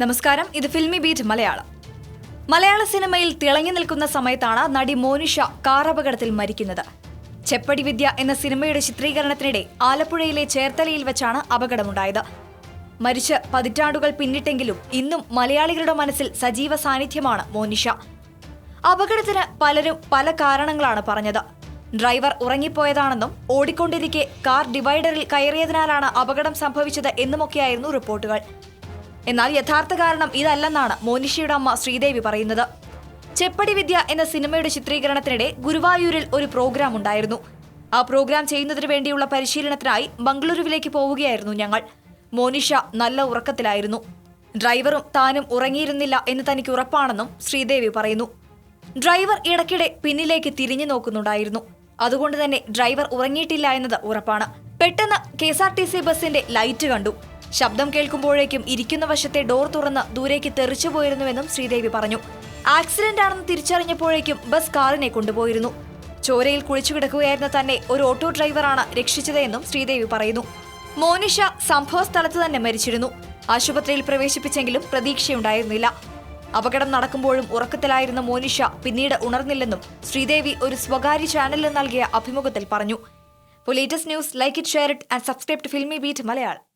നമസ്കാരം ഇത് filmy beat Malayalam. മലയാള സിനിമയിൽ തിളങ്ങി നിൽക്കുന്ന സമയത്താണ് നടി മോനിഷ കാർ അപകടത്തിൽ മരിക്കുന്നത്. ചെപ്പടി വിദ്യ എന്ന സിനിമയുടെ ചിത്രീകരണത്തിനിടെ ആലപ്പുഴയിലെ ചേർത്തലയിൽ വെച്ചാണ് അപകടമുണ്ടായത്. മരിച്ച് പതിറ്റാണ്ടുകൾ പിന്നിട്ടെങ്കിലും ഇന്നും മലയാളികളുടെ മനസ്സിൽ സജീവ സാന്നിധ്യമാണ് മോനിഷ. അപകടത്തിന് പലരും പല കാരണങ്ങളാണ് പറഞ്ഞത്. ഡ്രൈവർ ഉറങ്ങിപ്പോയതാണെന്നും ഓടിക്കൊണ്ടിരിക്കെ കാർ ഡിവൈഡറിൽ കയറിയതിനാലാണ് അപകടം സംഭവിച്ചത് എന്നുമൊക്കെയായിരുന്നു റിപ്പോർട്ടുകൾ. എന്നാൽ യഥാർത്ഥ കാരണം ഇതല്ലെന്നാണ് മോനിഷയുടെ അമ്മ ശ്രീദേവി പറയുന്നത്. ചെപ്പടി വിദ്യ എന്ന സിനിമയുടെ ചിത്രീകരണത്തിനിടെ ഗുരുവായൂരിൽ ഒരു പ്രോഗ്രാം ഉണ്ടായിരുന്നു. ആ പ്രോഗ്രാം ചെയ്യുന്നതിന് വേണ്ടിയുള്ള പരിശീലനത്തിനായി ബംഗളൂരുവിലേക്ക് പോവുകയായിരുന്നു ഞങ്ങൾ. മോനിഷ നല്ല ഉറക്കത്തിലായിരുന്നു. ഡ്രൈവറും താനും ഉറങ്ങിയിരുന്നില്ല എന്ന് തനിക്ക് ഉറപ്പാണെന്നും ശ്രീദേവി പറയുന്നു. ഡ്രൈവർ ഇടയ്ക്കിടെ പിന്നിലേക്ക് തിരിഞ്ഞു നോക്കുന്നുണ്ടായിരുന്നു. അതുകൊണ്ട് തന്നെ ഡ്രൈവർ ഉറങ്ങിയിട്ടില്ല എന്നത് ഉറപ്പാണ്. പെട്ടെന്ന് K S R T C ബസിന്റെ ലൈറ്റ് കണ്ടു. ശബ്ദം കേൾക്കുമ്പോഴേക്കും ഇരിക്കുന്ന വശത്തെ ഡോർ തുറന്ന് ദൂരേക്ക് തെറിച്ചു പോയിരുന്നുവെന്നും ശ്രീദേവി പറഞ്ഞു. ആക്സിഡന്റ് ആണെന്ന് തിരിച്ചറിഞ്ഞപ്പോഴേക്കും ബസ് കാറിനെ കൊണ്ടുപോയിരുന്നു. ചോരയിൽ കുളിച്ചു കിടക്കുകയായിരുന്ന തന്നെ ഒരു ഓട്ടോ ഡ്രൈവറാണ് രക്ഷിച്ചതെന്നും ശ്രീദേവി പറയുന്നു. മോനിഷ സംഭവ സ്ഥലത്ത് തന്നെ മരിച്ചിരുന്നു. ആശുപത്രിയിൽ പ്രവേശിപ്പിച്ചെങ്കിലും പ്രതീക്ഷയുണ്ടായിരുന്നില്ല. അപകടം നടക്കുമ്പോഴും ഉറക്കത്തിലായിരുന്ന മോനിഷ പിന്നീട് ഉണർന്നില്ലെന്നും ശ്രീദേവി ഒരു സ്വകാര്യ ചാനലിന് നൽകിയ അഭിമുഖത്തിൽ പറഞ്ഞു. Latest news like it share it and subscribe to Filmibeat Malayalam